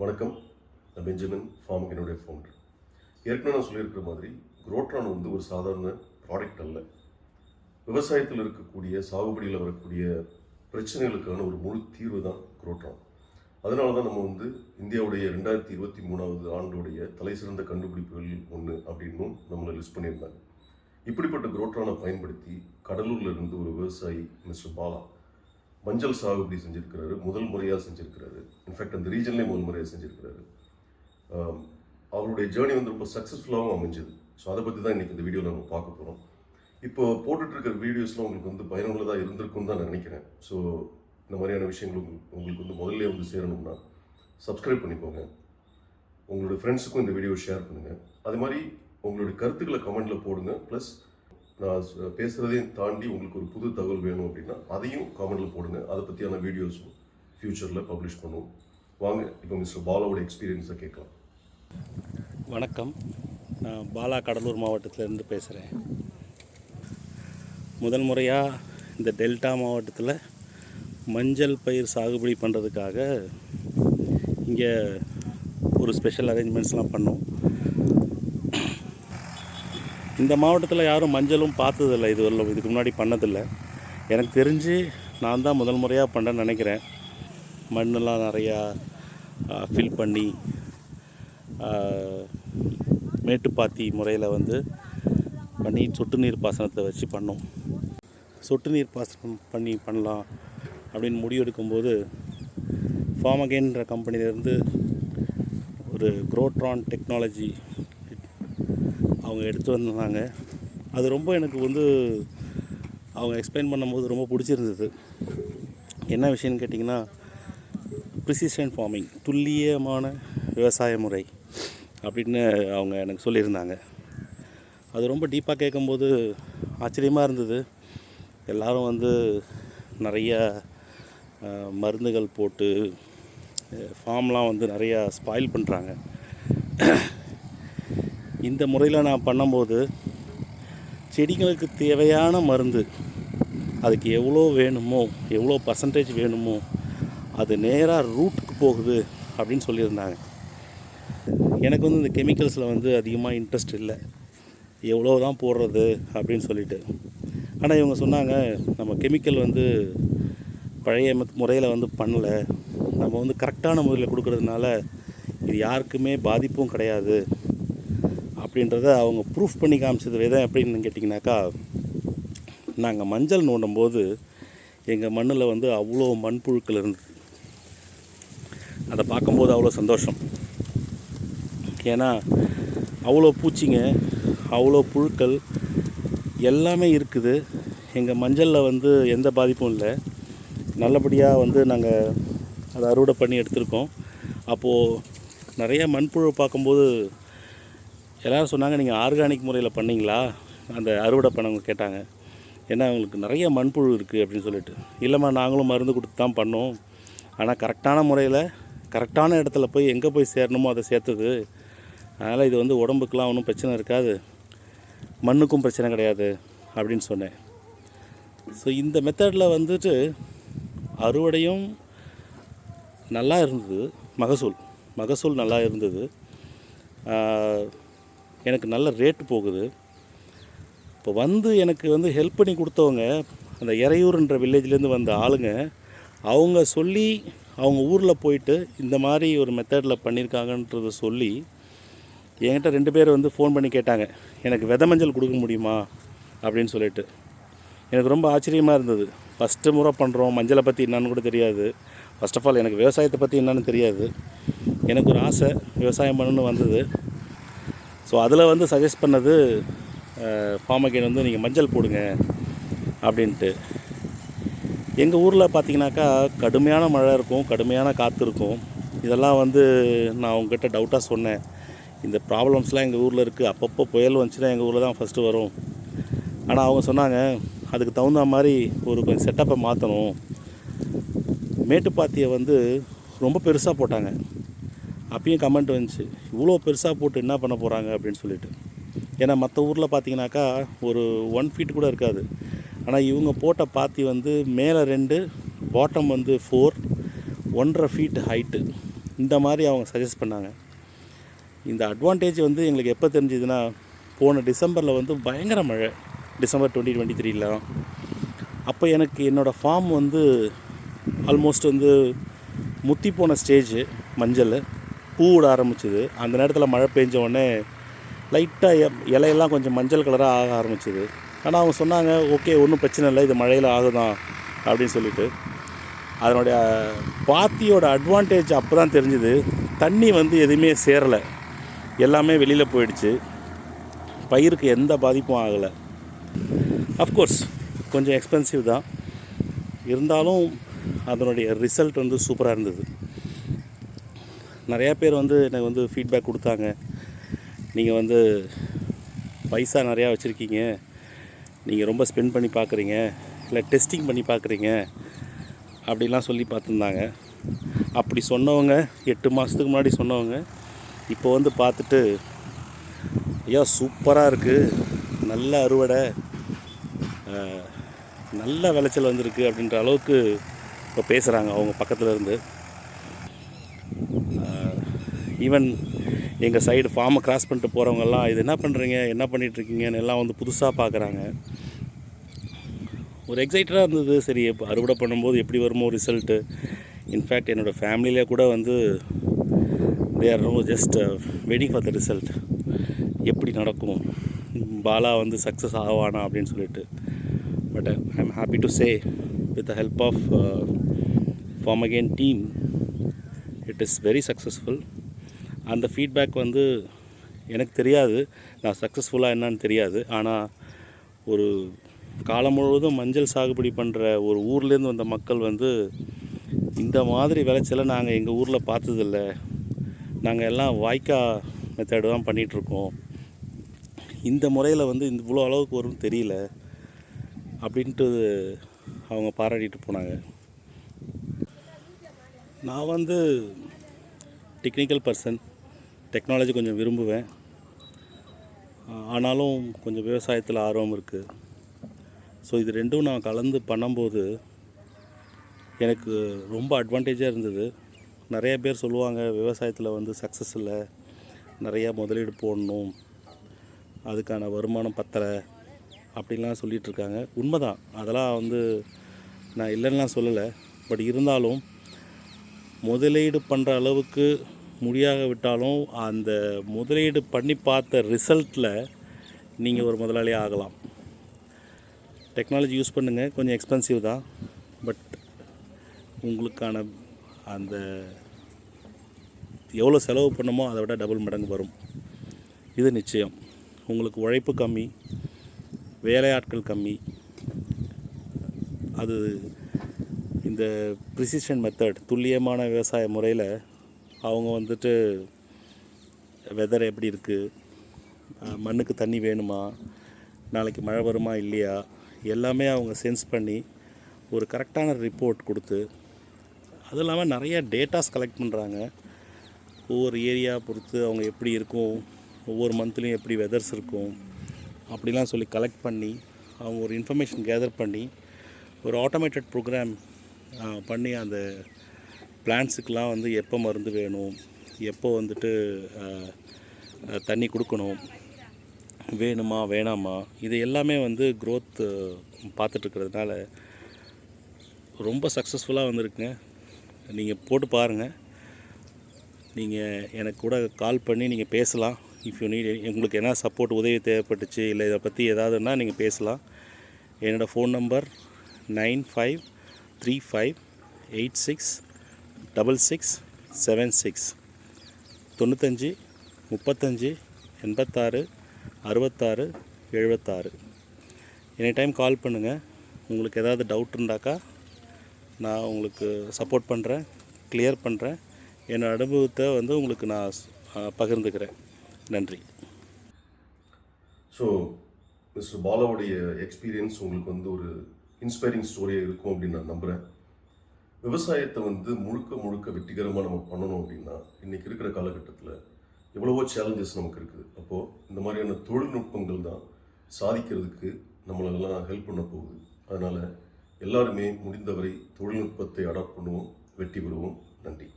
வணக்கம். நான் பெஞ்சமின் ஃபார்முக்கு என்னுடைய ஃபவுண்டர் ஏற்கனவே நான் சொல்லியிருக்கிற மாதிரி குரோட்ரான் வந்து ஒரு சாதாரண ப்ராடக்ட் அல்ல. விவசாயத்தில் இருக்கக்கூடிய சாகுபடியில் வரக்கூடிய பிரச்சனைகளுக்கான ஒரு முழு தீர்வு தான் குரோட்ரான் அதனால தான் நம்ம வந்து இந்தியாவுடைய ரெண்டாயிரத்தி இருபத்தி மூணாவது ஆண்டுடைய தலை சிறந்த கண்டுபிடிப்புகள் ஒன்று அப்படின்னும் நம்மளை லிஸ்ட் பண்ணியிருந்தாங்க. இப்படிப்பட்ட குரோட்ரானை பயன்படுத்தி கடலூரில் இருந்து ஒரு விவசாயி மிஸ்டர் பாலா மஞ்சள் சாகுபடி செஞ்சுருக்கிறாரு முதல் முறையாக செஞ்சுருக்கிறாரு. இன்ஃபேக்ட் அந்த ரீஜன்லேயே முதல் முறையாக செஞ்சிருக்கிறாரு. அவருடைய ஜேர்னி வந்து ரொம்ப சக்ஸஸ்ஃபுல்லாகவும் அமைஞ்சது. ஸோ அதை பற்றி தான் இன்றைக்கி இந்த வீடியோவில் நம்ம பார்க்க போகிறோம் இப்போ போட்டுட்ருக்கிற வீடியோஸ்லாம் உங்களுக்கு வந்து பயனுள்ளதாக இருந்திருக்கும்னு தான் நான் நினைக்கிறேன். ஸோ இந்த மாதிரியான விஷயங்கள் உங்களுக்கு- வந்து முதல்ல வந்து சேரணும்னா சப்ஸ்கிரைப் பண்ணிக்கோங்க. உங்களோட ஃப்ரெண்ட்ஸுக்கும் இந்த வீடியோ ஷேர் பண்ணுங்கள் அது மாதிரி உங்களுடைய கருத்துக்களை கமெண்ட்டில் போடுங்க. ப்ளஸ் நான் பேசுகிறதையும் தாண்டி உங்களுக்கு ஒரு புது தகவல் வேணும் அப்படின்னா அதையும் கமெண்ட்டில் போடுங்க. அதை பற்றியான வீடியோஸும் ஃப்யூச்சரில் பப்ளிஷ் பண்ணுவோம். வாங்க இப்போ மிஸ்டர் பாலாவோட எக்ஸ்பீரியன்ஸை கேட்கலாம். வணக்கம். நான் பாலா கடலூர் மாவட்டத்திலேருந்து பேசுகிறேன் முதல் முறையாக இந்த டெல்டா மாவட்டத்தில் மஞ்சள் பயிர் சாகுபடி பண்ணுறதுக்காக இங்கே ஒரு ஸ்பெஷல் அரேஞ்ச்மெண்ட்ஸ்லாம் பண்ணோம். இந்த மாவட்டத்தில் யாரும் மஞ்சளும் பார்த்ததில்ல. இது இதுக்கு முன்னாடி பண்ணதில்லை. எனக்கு தெரிஞ்சு நான் தான் முதல் முறையாக பண்ணேன்னு நினைக்கிறேன். மண்ணெல்லாம் நிறையா ஃபில் பண்ணி மேட்டுப்பாத்தி முறையில் வந்து பண்ணி சொட்டு நீர் பாசனத்தை வச்சு பண்ணோம். சொட்டு நீர் பாசனம் பண்ணி பண்ணலாம் அப்படின்னு முடிவெடுக்கும்போது ஃபார்மகேன்ற கம்பெனிலேருந்து ஒரு குரோட்ரான் டெக்னாலஜி அவங்க எடுத்து வந்தாங்க. அது ரொம்ப எனக்கு வந்து அவங்க எக்ஸ்பிளைன் பண்ணும்போது ரொம்ப பிடிச்சிருந்தது. என்ன விஷயம்னு கேட்டிங்கன்னா ப்ரிசிஷன் ஃபார்மிங் துல்லியமான விவசாய முறை அப்படின்னு அவங்க எனக்கு சொல்லியிருந்தாங்க. அது ரொம்ப டீப்பாக கேட்கும்போது ஆச்சரியமாக இருந்தது. எல்லாரும் வந்து நிறையா மருந்துகள் போட்டு ஃபார்ம்லாம் வந்து நிறையா ஸ்பாயில் பண்ணுறாங்க இந்த முறையில் நான் பண்ணும்போது செடிகளுக்கு தேவையான மருந்து அதுக்கு எவ்வளோ வேணுமோ எவ்வளோ பர்சன்டேஜ் வேணுமோ அது நேராக ரூட்டுக்கு போகுது அப்படின்னு சொல்லியிருந்தாங்க. எனக்கு வந்து இந்த கெமிக்கல்ஸில் வந்து அதிகமாக இன்ட்ரெஸ்ட் இல்லை. எவ்வளோ தான் போடுறது அப்படின்னு சொல்லிட்டு. ஆனால் இவங்க சொன்னாங்க நம்ம கெமிக்கல் வந்து பழைய முறையில் வந்து பண்ணலை. நம்ம வந்து கரெக்டான முறையில் கொடுக்கறதுனால இது யாருக்குமே பாதிப்பும் கிடையாது. அப்படின்றத அவங்க ப்ரூஃப் பண்ணி காமிச்சது விதம் எப்படின்னு கேட்டிங்கனாக்கா நாங்கள் மஞ்சள் நோண்டும் போது எங்கள் மண்ணில் வந்து அவ்வளோ மண்புழுக்கள் இருந்தது. அதை பார்க்கும்போது அவ்வளோ சந்தோஷம். ஏன்னா அவ்வளோ பூச்சிங்க அவ்வளோ புழுக்கள் எல்லாமே இருக்குது. எங்கள் மஞ்சளில் வந்து எந்த பாதிப்பும் இல்லை. நல்லபடியாக வந்து நாங்கள் அதை அறுவடை பண்ணி எடுத்திருக்கோம். அப்போது நிறைய மண்புழு பார்க்கும்போது எல்லோரும் சொன்னாங்க நீங்கள் ஆர்கானிக் முறையில் பண்ணீங்களா? அந்த அறுவடை பண்ணவங்க கேட்டாங்க. ஏன்னா அவங்களுக்கு நிறைய மண்புழு இருக்குது அப்படின்னு சொல்லிட்டு. இல்லைம்மா நாங்களும் மருந்து கொடுத்து தான் பண்ணோம். ஆனால் கரெக்டான முறையில் கரெக்டான இடத்துல போய் எங்கே போய் சேரணுமோ அதை சேர்த்துது. அதனால் இது வந்து உடம்புக்கெலாம் ஒன்றும் பிரச்சனை இருக்காது. மண்ணுக்கும் பிரச்சனை கிடையாது அப்படின்னு சொன்னேன். ஸோ இந்த மெத்தடில் வந்துட்டு அறுவடையும் நல்லா இருந்தது. மகசூல். மகசூல் நல்லா இருந்தது. எனக்கு நல்ல ரேட்டு போகுது. இப்போ வந்து எனக்கு வந்து ஹெல்ப் பண்ணி கொடுத்தவங்க அந்த இறையூர்ன்ற வில்லேஜ்லேருந்து வந்த ஆளுங்க அவங்க சொல்லி அவங்க ஊரில் போயிட்டு இந்த மாதிரி ஒரு மெத்தடில் பண்ணியிருக்காங்கன்றத சொல்லி என்கிட்ட ரெண்டு பேர் வந்து ஃபோன் பண்ணி கேட்டாங்க. எனக்கு வித மஞ்சள் கொடுக்க முடியுமா? அப்படின்னு சொல்லிட்டு. எனக்கு ரொம்ப ஆச்சரியமாக இருந்தது. ஃபஸ்ட்டு முறை பண்ணுறோம் மஞ்சளை பற்றி என்னன்னு கூட தெரியாது. ஃபஸ்ட் ஆஃப் ஆல் எனக்கு விவசாயத்தை பற்றி என்னன்னு தெரியாது. எனக்கு ஒரு ஆசை விவசாயம் பண்ணணும்னு வந்தது. ஸோ அதில் வந்து சஜஸ்ட் பண்ணது ஃபார்மகேன் வந்து நீங்கள் மஞ்சள் போடுங்க அப்படின்ட்டு. எங்கள் ஊரில் பார்த்தீங்கன்னாக்கா கடுமையான மழை இருக்கும் கடுமையான காற்று இருக்கும். இதெல்லாம் வந்து நான் உங்ககிட்ட டவுட்டாக சொன்னேன். இந்த ப்ராப்ளம்ஸ்லாம் எங்கள் ஊரில் இருக்குது அப்பப்போ புயல் வந்துச்சுன்னா எங்கள் ஊரில் தான் ஃபஸ்ட்டு வரும். ஆனால் அவங்க சொன்னாங்க அதுக்கு தகுந்த மாதிரி ஒரு கொஞ்சம் செட்டப்பை மாற்றணும் மேட்டுப்பாத்தியை வந்து ரொம்ப பெருசாக போட்டாங்க. அப்பயும் கமெண்ட் வந்துச்சு. இவ்வளோ பெருசாக போட்டு என்ன பண்ண போகிறாங்க அப்படின்னு சொல்லிட்டு. ஏன்னா மற்ற ஊரில் பார்த்தீங்கன்னாக்கா ஒரு ஒன் ஃபீட் கூட இருக்காது. ஆனால் இவங்க போட்ட பாத்தி வந்து மேலே ரெண்டு பாட்டம் வந்து ஃபோர் ஒன்றரை ஃபீட் ஹைட்டு இந்த மாதிரி அவங்க சஜஸ்ட் பண்ணாங்க. இந்த அட்வான்டேஜ் வந்து எங்களுக்கு எப்போ தெரிஞ்சதுன்னா போன டிசம்பரில் வந்து பயங்கர மழை. டிசம்பர் டுவெண்ட்டி டுவெண்ட்டி த்ரீல அப்போ எனக்கு என்னோடய ஃபார்ம் வந்து ஆல்மோஸ்ட் வந்து முத்தி போன ஸ்டேஜ் மஞ்சள். பூ விட ஆரம்பிச்சுது. அந்த நேரத்தில் மழை பெஞ்ச உடனே லைட்டாக இலையெல்லாம் கொஞ்சம் மஞ்சள் கலராக ஆக ஆரம்பிச்சுது. ஆனால் அவங்க சொன்னாங்க ஓகே ஒன்றும் பிரச்சனை இல்லை இது மழையில் ஆகுதான் அப்படின்னு சொல்லிட்டு. அதனுடைய பாத்தியோட அட்வான்டேஜ் அப்போ தான் தெரிஞ்சுது. தண்ணி வந்து எதுவுமே சேரலை. எல்லாமே வெளியில் போயிடுச்சு. பயிருக்கு எந்த பாதிப்பும் ஆகலை. அஃப்கோர்ஸ் கொஞ்சம் எக்ஸ்பென்சிவ் தான். இருந்தாலும் அதனுடைய ரிசல்ட் வந்து சூப்பராக இருந்தது. நிறையா பேர் வந்து எனக்கு வந்து ஃபீட்பேக் கொடுத்தாங்க. நீங்கள் வந்து பைசா நிறையா வச்சுருக்கீங்க. நீங்கள் ரொம்ப ஸ்பெண்ட் பண்ணி பார்க்குறீங்க இல்லை டெஸ்டிங் பண்ணி பார்க்குறீங்க அப்படிலாம் சொல்லி பார்த்துருந்தாங்க. அப்படி சொன்னவங்க எட்டு மாதத்துக்கு முன்னாடி சொன்னவங்க இப்போ வந்து பார்த்துட்டு ஐயா சூப்பராக இருக்குது நல்ல அறுவடை. நல்ல விளைச்சல் வந்திருக்கு. அப்படின்ற அளவுக்கு இப்போ பேசுகிறாங்க அவங்க பக்கத்தில் இருந்து. ஈவன் எங்கள் சைடு ஃபார்மை கிராஸ் பண்ணிட்டு போகிறவங்கெல்லாம் இது என்ன பண்ணுறீங்க என்ன பண்ணிகிட்ருக்கீங்கன்னு எல்லாம் வந்து புதுசாக பார்க்குறாங்க ஒரு எக்ஸைட்டடாக இருந்தது. சரி இப்போ அறுவடை பண்ணும்போது எப்படி வருமோ ரிசல்ட்டு இன்ஃபேக்ட் என்னோடய ஃபேமிலியிலே கூட வந்து they are no just waiting for the result எப்படி நடக்கும்? பாலா வந்து சக்ஸஸ் ஆவானா அப்படின்னு சொல்லிட்டு. But I am happy to say with the help of form again team it is very successful அந்த ஃபீட்பேக் வந்து எனக்கு தெரியாது. நான் சக்ஸஸ்ஃபுல்லாக என்னன்னு தெரியாது. ஆனால் ஒரு காலம் முழுவதும் மஞ்சள் சாகுபடி பண்ணுற ஒரு ஊர்லேருந்து வந்த மக்கள் வந்து இந்த மாதிரி விளைச்சலை நாங்கள் எங்கள் ஊரில் பார்த்ததில்ல. நாங்கள் எல்லாம் வாய்க்கா மெத்தேடு தான் பண்ணிகிட்ருக்கோம் இந்த முறையில் வந்து இந்த இவ்வளோ அளவுக்கு வரும்னு தெரியல. அப்படின்ட்டு அவங்க பாராட்டிட்டு போனாங்க. நான் வந்து டெக்னிக்கல் பர்சன் டெக்னாலஜி கொஞ்சம் விரும்புவேன். ஆனாலும் கொஞ்சம் விவசாயத்தில் ஆர்வம் இருக்குது ஸோ இது ரெண்டும் நான் கலந்து பண்ணும்போது எனக்கு ரொம்ப அட்வான்டேஜாக இருந்தது. நிறைய பேர் சொல்லுவாங்க விவசாயத்தில் வந்து சக்ஸஸ் இல்லை. நிறையா முதலீடு போடணும். அதுக்கான வருமானம் பத்தலை. அப்படின்லாம் சொல்லிகிட்ருக்காங்க உண்மைதான். அதெல்லாம் வந்து நான் இல்லைன்னுலாம் சொல்லலை. பட் இருந்தாலும் முதலீடு பண்ணுற அளவுக்கு முடியாக விட்டாலும் அந்த முதலீடு பண்ணி பார்த்த ரிசல்ட்டில் நீங்கள் ஒரு முதலாளி ஆகலாம். டெக்னாலஜி யூஸ் பண்ணுங்கள் கொஞ்சம் எக்ஸ்பென்சிவ் தான். பட் உங்களுக்கான அந்த எவ்வளோ செலவு பண்ணமோ அதை விட டபுள் மடங்கு வரும். இது நிச்சயம். உங்களுக்கு உழைப்பு கம்மி வேலையாட்கள் கம்மி. அது இந்த ப்ரிசிஷன் மெத்தட் துல்லியமான விவசாய முறையில் அவங்க வந்துட்டு வெதர் எப்படி இருக்குது மண்ணுக்கு தண்ணி வேணுமா? நாளைக்கு மழை வருமா? இல்லையா? எல்லாமே அவங்க சென்ஸ் பண்ணி ஒரு கரெக்டான ரிப்போர்ட் கொடுத்து அதுவும் இல்லாமல் நிறைய டேட்டாஸ் கலெக்ட் பண்ணுறாங்க ஒவ்வொரு ஏரியா பொறுத்து அவங்க எப்படி இருக்கும்? ஒவ்வொரு மந்த்லேயும் எப்படி வெதர்ஸ் இருக்கும்? அப்படிலாம் சொல்லி கலெக்ட் பண்ணி அவங்க ஒரு இன்ஃபர்மேஷன் கேதர் பண்ணி ஒரு ஆட்டோமேட்டட் ப்ரோக்ராம் பண்ணி அந்த பிளான்ஸுக்கெலாம் வந்து எப்போ மருந்து வேணும்? எப்போ வந்துட்டு தண்ணி கொடுக்கணும்? வேணுமா வேணாமா? இது எல்லாமே வந்து க்ரோத் பார்த்துட்ருக்கிறதுனால ரொம்ப சக்ஸஸ்ஃபுல்லாக வந்திருக்குங்க. நீங்கள் போட்டு பாருங்கள் நீங்கள் எனக்கு கூட கால் பண்ணி நீங்கள் பேசலாம். இஃப் யூ நீட் உங்களுக்கு என்ன சப்போர்ட் உதவி தேவைப்பட்டுச்சு இல்லை இதை பற்றி ஏதாவதுன்னா நீங்கள் பேசலாம். என்னோடய phone number nine five three five eight six double six seven six தொண்ணூத்தஞ்சு முப்பத்தஞ்சு எண்பத்தாறு அறுபத்தாறு எழுபத்தாறு. எனி டைம் கால் பண்ணுங்கள் உங்களுக்கு ஏதாவது டவுட் இருந்தாக்கா நான் உங்களுக்கு சப்போர்ட் பண்ணுறேன் கிளியர் பண்ணுறேன் என் அனுபவத்தை வந்து உங்களுக்கு நான் பகிர்ந்துக்கிறேன். நன்றி. ஸோ மிஸ்டர் பாலாவுடைய எக்ஸ்பீரியன்ஸ் உங்களுக்கு வந்து ஒரு இன்ஸ்பைரிங் ஸ்டோரியாக இருக்கும் அப்படின்னு நான் நம்புகிறேன் விவசாயத்தை வந்து முழுக்க முழுக்க வெற்றிகரமாக நம்ம பண்ணணும் அப்படின்னா இன்றைக்கி இருக்கிற காலகட்டத்தில் எவ்வளவோ சேலஞ்சஸ் நமக்கு இருக்குது. அப்போது இந்த மாதிரியான தொழில்நுட்பங்கள் தான் சாதிக்கிறதுக்கு நம்மளெல்லாம் ஹெல்ப் பண்ண போகுது. அதனால் எல்லாருமே முடிந்தவரை தொழில்நுட்பத்தை அடாப்ட் பண்ணுவோம் வெற்றி பெறுவோம். நன்றி.